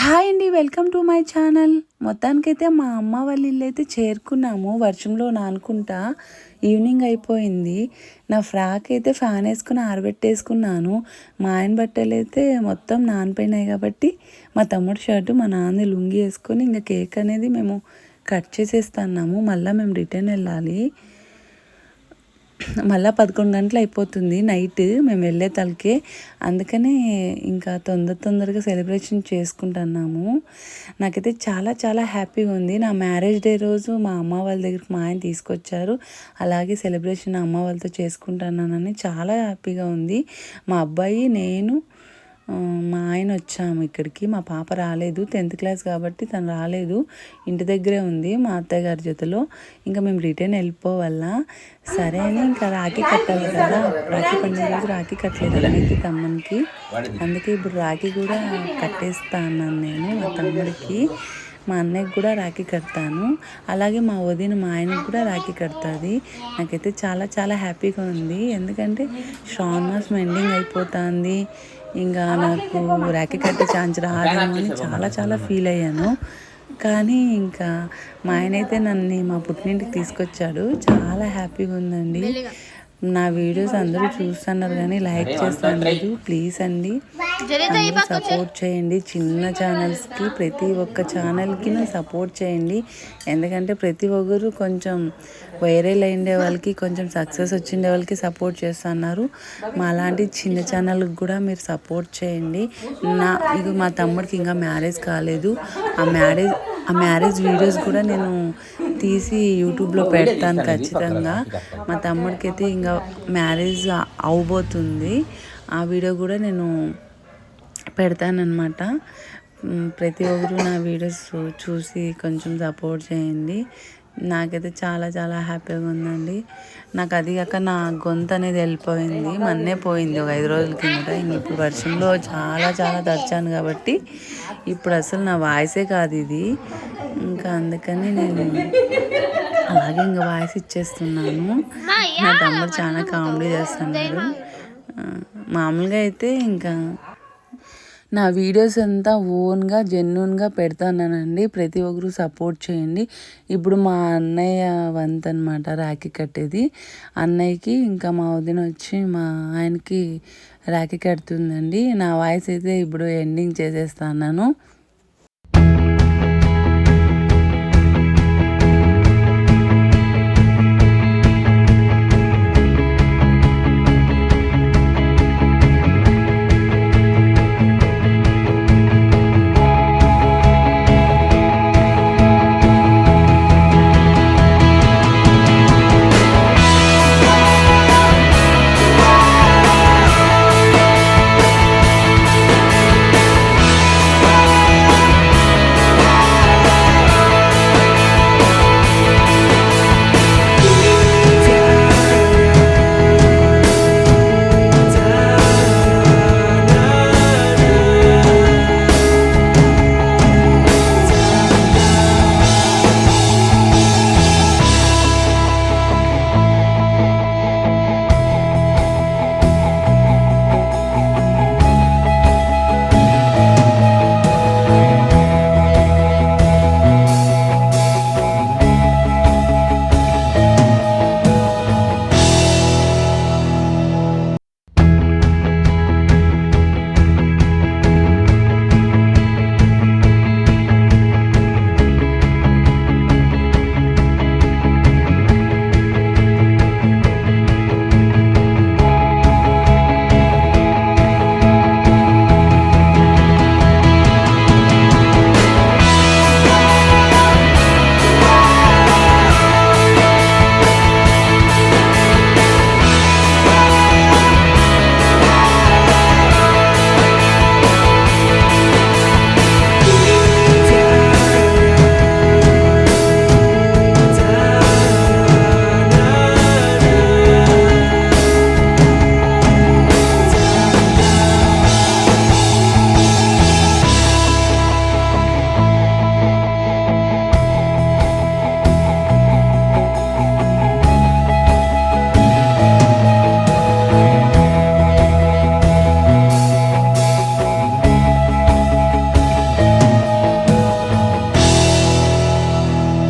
Hi అండి welcome to my channel. మొత్తానికైతే మా అమ్మ వాళ్ళ ఇల్లు అయితే చేరుకున్నాము. వర్షంలో నానుకుంటా ఈవినింగ్ అయిపోయింది. నా ఫ్రాక్ అయితే ఫ్యాన్ వేసుకుని ఆరబెట్టేసుకున్నాను. మా ఆయన బట్టలు అయితే మొత్తం నానిపోయినాయి కాబట్టి మా తమ్ముడు షర్టు మా నాన్న లుంగి వేసుకొని ఇంకా కేక్ అనేది మేము కట్ చేసేస్తున్నాము. మళ్ళీ మేము రిటర్న్ వెళ్ళాలి. మళ్ళీ పదకొండు గంటలు అయిపోతుంది నైట్ మేము వెళ్ళే తలకే. అందుకనే ఇంకా తొందర తొందరగా సెలబ్రేషన్ చేసుకుంటున్నాము. నాకైతే చాలా చాలా హ్యాపీగా ఉంది. నా మ్యారేజ్ డే రోజు మా అమ్మ వాళ్ళ దగ్గరికి మా ఆయన తీసుకొచ్చారు. అలాగే సెలబ్రేషన్ అమ్మ వాళ్ళతో చేసుకుంటున్నానని చాలా హ్యాపీగా ఉంది. మా అబ్బాయి నేను మా ఆయన వచ్చాము ఇక్కడికి. మా పాప రాలేదు. టెన్త్ క్లాస్ కాబట్టి తను రాలేదు. ఇంటి దగ్గరే ఉంది మా అత్తయ్య గారి జతలో ఇంకా మేము రిటర్న్ వెళ్ళిపోవాలా? సరే అని ఇంకా రాఖీ కట్టాలి కదా. రాఖీ పండుగ రోజు రాఖీ కట్టలేదు అన్నకి తమ్మునికి. అందుకే ఇప్పుడు రాఖీ కూడా కట్టేస్తా అన్నాను నేను మా తమ్ముడికి. మా అన్నయ్యకి కూడా రాఖీ కడతాను. అలాగే మా వదిన మా ఆయనకి కూడా రాఖీ కడుతుంది. నాకైతే చాలా చాలా హ్యాపీగా ఉంది. ఎందుకంటే శ్రావణ మాసం ఎండింగ్ అయిపోతుంది. ఇంకా నాకు రాఖీ కట్టే ఛాన్స్ రాదేమో అని చాలా చాలా ఫీల్ అయ్యాను. కానీ ఇంకా మా ఆయన అయితే నన్ను మా పుట్టినింటికి తీసుకొచ్చాడు. చాలా హ్యాపీగా ఉందండి. నా వీడియోస్ అందరూ చూస్తున్నారు కానీ లైక్ చేస్తున్నారు ప్లీజ్ అండి. సపోర్ట్ చేయండి. చిన్న ఛానల్స్కి ప్రతి ఒక్క ఛానల్కి సపోర్ట్ చేయండి. ఎందుకంటే ప్రతి ఒక్కరు కొంచెం వైరల్ అయిండే వాళ్ళకి కొంచెం సక్సెస్ వచ్చిండే వాళ్ళకి సపోర్ట్ చేస్తున్నారు. మా అలాంటి చిన్న ఛానల్కి కూడా మీరు సపోర్ట్ చేయండి. నా ఇది మా తమ్ముడికి ఇంకా మ్యారేజ్ కాలేదు. ఆ మ్యారేజ్ ఆ మ్యారేజ్ వీడియోస్ కూడా నేను తీసి యూట్యూబ్లో పెడతాను ఖచ్చితంగా. మా తమ్ముడికి అయితే ఇంకా మ్యారేజ్ అవబోతుంది ఆ వీడియో కూడా నేను పెడతానమాట ప్రతి ఒక్కరు నా వీడియోస్ చూసి కొంచెం సపోర్ట్ చేయండి. నాకైతే చాలా చాలా హ్యాపీగా ఉందండి. నాకు అది కాక నా గొంతు అనేది వెళ్ళిపోయింది. మన్నే పోయింది ఒక ఐదు రోజుల కిందట. ఇంక ఇప్పుడు వర్షంలో చాలా చాలా తడిచాను కాబట్టి ఇప్పుడు అసలు నా వాయిసే కాదు ఇది. ఇంకా అందుకని నేను అలాగే ఇంకా వాయిస్ ఇచ్చేస్తున్నాను. నా తమ్ముడు చాలా కామెడీ చేస్తున్నారు మామూలుగా అయితే ఇంకా నా వీడియోస్ అంతా ఓన్గా జెన్యున్గా పెడతానండి ప్రతి ఒక్కరు సపోర్ట్ చేయండి. ఇప్పుడు మా అన్నయ్య వంత అనమాట రాఖీ కట్టేది. అన్నయ్యకి ఇంకా మా వదిన వచ్చి మా ఆయనకి రాఖీ కడుతుందండి. నా వాయిస్ అయితే ఇప్పుడు ఎండింగ్ చేసేస్తాను